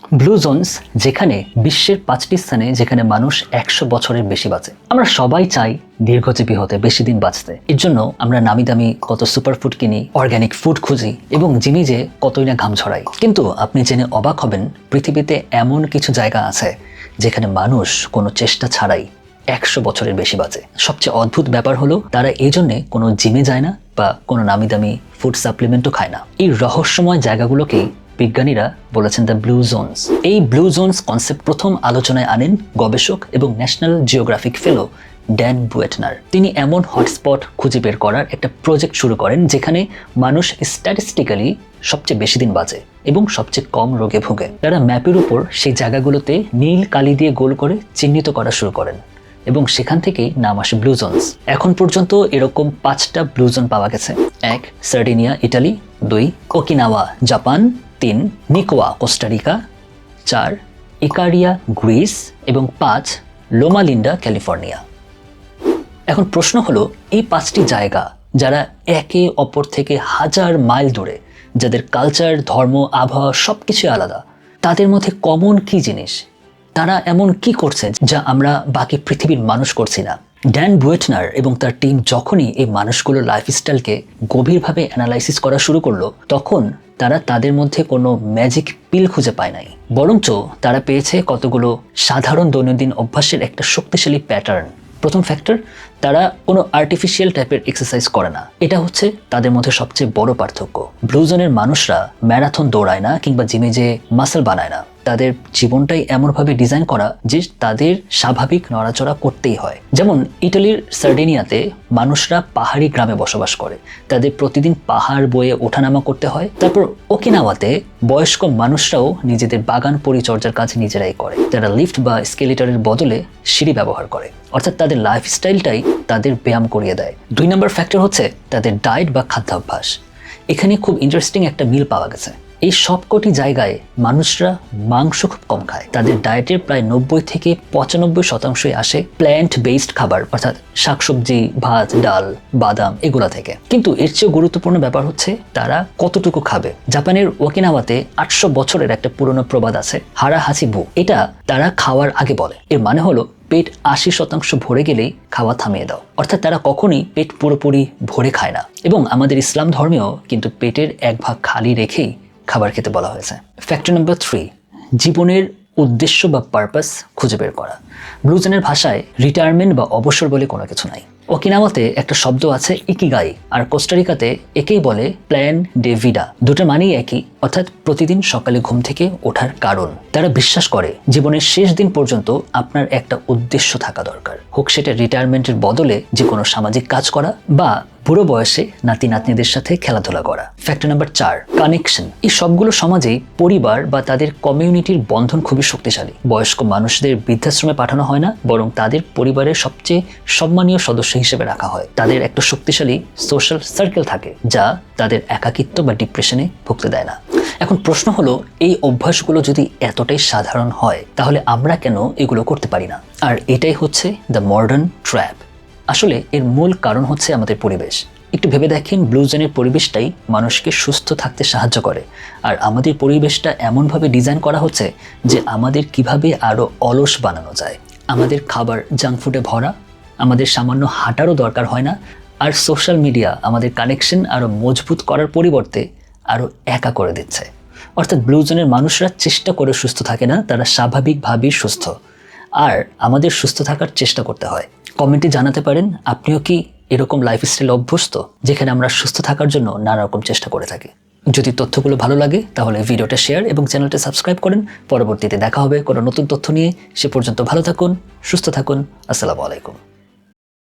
Blue Jones যেখানে বিশ্বের পাঁচটি স্থানে যেখানে মানুষ একশো বছরের বেশি বাঁচে। আমরা সবাই চাই দীর্ঘজীবী হতে, বেশি দিন বাঁচতে। এর জন্য আমরা নামি দামি কত সুপার ফুড কিনি অর্গ্যানিক ফুড খুঁজি এবং জিমি যে কতই না ঘাম ছড়াই। কিন্তু আপনি জেনে অবাক হবেন পৃথিবীতে এমন কিছু জায়গা আছে যেখানে মানুষ কোনো চেষ্টা ছাড়াই একশো বছরের বেশি বাঁচে। সবচেয়ে অদ্ভুত ব্যাপার হলো তারা এই জন্যে কোনো জিমে যায় না বা কোনো নামি দামি ফুড সাপ্লিমেন্টও খায় না। এই রহস্যময় জায়গাগুলোকেই বিজ্ঞানীরা বলেছেন দ্য ব্লু জোনস। এই ব্লু জোনস কনসেপ্ট প্রথম আলোচনায় আনেন গবেষক এবং National Geographic fellow Dan Buettner. তিনি এমন হটস্পট খুঁজে বের করার একটা প্রজেক্ট শুরু করেন যেখানে মানুষ স্ট্যাটিস্টিক্যালি সবচেয়ে বেশি দিন বাঁচে এবং সবচেয়ে কম রোগে ভোগে। তারা ম্যাপের উপর সেই জায়গাগুলোতে নীল কালি দিয়ে গোল করে চিহ্নিত করা শুরু করেন এবং সেখান থেকেই নাম আসে ব্লু জোনস। এখন পর্যন্ত এরকম পাঁচটা ব্লু জোন পাওয়া গেছে। এক, সার্ডিনিয়া, ইটালি। দুই, ওকিনাওয়া, জাপান। তিন, নিকোয়া, কোস্টারিকা। চার, ইকারিয়া, গ্রিস এবং পাঁচ, লোমালিন্ডা, ক্যালিফোর্নিয়া। এখন প্রশ্ন হলো, এই পাঁচটি জায়গা যারা একে অপর থেকে হাজার মাইল দূরে, যাদের কালচার, ধর্ম, আবহাওয়া সব কিছু আলাদা, তাদের মধ্যে কমন কি জিনিস? তারা এমন কি করছে যা আমরা বাকি পৃথিবীর মানুষ করছি না? ড্যান বুয়েটনার এবং তার টিম যখনই এই মানুষগুলোর লাইফস্টাইলকে গভীরভাবে অ্যানালাইসিস করা শুরু করল, তখন তারা তাদের মধ্যে কোনো ম্যাজিক পিল খুঁজে পায় নাই। বরঞ্চ তারা পেয়েছে কতগুলো সাধারণ দৈনন্দিন অভ্যাসের একটা শক্তিশালী প্যাটার্ন প্রথম ফ্যাক্টর তারা কোনো আর্টিফিশিয়াল টাইপের এক্সারসাইজ করে না। এটা হচ্ছে তাদের মধ্যে সবচেয়ে বড় পার্থক্য। ব্লুজনের মানুষরা ম্যারাথন দৌড়ায় না কিংবা জিমে যে মাসেল বানায় না। তাদের জীবনটাই এমনভাবে ডিজাইন করা যে তাদের স্বাভাবিক নড়াচড়া করতেই হয়। যেমন ইটালির সার্ডেনিয়াতে মানুষরা পাহাড়ি গ্রামে বসবাস করে। তাদের প্রতিদিন পাহাড় বয়ে ওঠানামা করতে হয়। তারপর ওকিনাওয়াতে বয়স্ক মানুষরাও নিজেদের বাগান পরিচর্যার কাজ নিজেরাই করে। তারা লিফট বা স্কেলেটারের বদলে সিঁড়ি ব্যবহার করে। অর্থাৎ তাদের লাইফস্টাইলটাই তাদের ব্যায়াম করিয়ে দেয়। দুই নম্বর ফ্যাক্টর হচ্ছে তাদের ডায়েট বা খাদ্যাভ্যাস। এখানে খুব ইন্টারেস্টিং একটা মিল পাওয়া গেছে। এই সবকটি জায়গায় মানুষরা মাংস খুব কম খায়। তাদের ডায়েটের প্রায় নব্বই থেকে পঁচানব্বই শতাংশই আসে প্ল্যান্ট বেসড খাবার, অর্থাৎ শাকসবজি, ভাত, ডাল, বাদাম এগুলা থেকে। কিন্তু এর চেয়েও গুরুত্বপূর্ণ ব্যাপার হচ্ছে তারা কতটুকু খাবে। জাপানের ওকিনাওয়াতে আটশো বছরের একটা পুরনো প্রবাদ আছে হারা হাসি বু এটা তারা খাওয়ার আগে বলে। এর মানে হলো পেট আশি শতাংশ ভরে গেলেই খাওয়া থামিয়ে দাও। অর্থাৎ তারা কখনই পেট পুরোপুরি ভরে খায় না। এবং আমাদের ইসলাম ধর্মেও কিন্তু পেটের এক ভাগ খালি রেখেই খাবার খেতে বলা হয়েছে। ফ্যাক্টর নাম্বার থ্রি জীবনের উদ্দেশ্য বা পারপাস খুঁজে বের করা। ব্লুজেনের ভাষায় রিটায়ারমেন্ট বা অবসর বলে কোনো কিছু নাই। ওকিনাওয়াতে একটা শব্দ আছে ইকিগাই আর কোস্টারিকাতে একেই বলে প্ল্যান ডে ভিডা দুটো মানেই একই, অর্থাৎ প্রতিদিন সকালে ঘুম থেকে ওঠার কারণ। তারা বিশ্বাস করে, জীবনের শেষ দিন পর্যন্ত আপনার একটা উদ্দেশ্য থাকা দরকার। হোক সেটা রিটায়ারমেন্টের বদলে যে কোনো সামাজিক কাজ করা বা বুড়ো বয়সে নাতি নাতনিদের সাথে খেলাধুলা করা। ফ্যাক্টর নাম্বার চার কানেকশন এই সবগুলো সমাজেই পরিবার বা তাদের কমিউনিটির বন্ধন খুবই শক্তিশালী। বয়স্ক মানুষদের বৃদ্ধাশ্রমে পাঠানো হয় না, বরং তাদের পরিবারের সবচেয়ে সম্মানীয় সদস্য হিসেবে রাখা হয়। তাদের একটা শক্তিশালী সোশ্যাল সার্কেল থাকে, যা তাদের একাকিত্ব বা ডিপ্রেশনে ভুগতে দেয় না। এখন প্রশ্ন হলো, এই অভ্যাসগুলো যদি এতটাই সাধারণ হয়, তাহলে আমরা কেন এগুলো করতে পারি না? আর এটাই হচ্ছে দ্য মডার্ন ট্র্যাপ আসলে এর মূল কারণ হচ্ছে আমাদের পরিবেশ। একটু ভেবে দেখেন ব্লুজেনের পরিবেশটাই মানুষকে সুস্থ থাকতে সাহায্য করে। আর আমাদের পরিবেশটা এমনভাবে ডিজাইন করা হচ্ছে যে আমাদের কীভাবে আরও অলস বানানো যায়। আমাদের খাবার জাঙ্ক ফুডে ভরা, আমাদের সামান্য হাঁটারও দরকার হয় না, আর সোশ্যাল মিডিয়া আমাদের কানেকশন আরও মজবুত করার পরিবর্তে আরও একা করে দিচ্ছে। অর্থাৎ ব্লুজনের মানুষরা চেষ্টা করে সুস্থ থাকে না, তারা স্বাভাবিকভাবেই সুস্থ। আর আমাদের সুস্থ থাকার চেষ্টা করতে হয়। কমেন্টে জানাতে পারেন, আপনিও কি এরকম লাইফস্টাইল অভ্যস্ত, যেখানে আমরা সুস্থ থাকার জন্য নানা রকম চেষ্টা করে থাকি? যদি তথ্যগুলো ভালো লাগে, তাহলে ভিডিওটা শেয়ার এবং চ্যানেলটা সাবস্ক্রাইব করেন। পরবর্তীতে দেখা হবে কোনো নতুন তথ্য নিয়ে। সে পর্যন্ত ভালো থাকুন, সুস্থ থাকুন। আসসালামু আলাইকুম।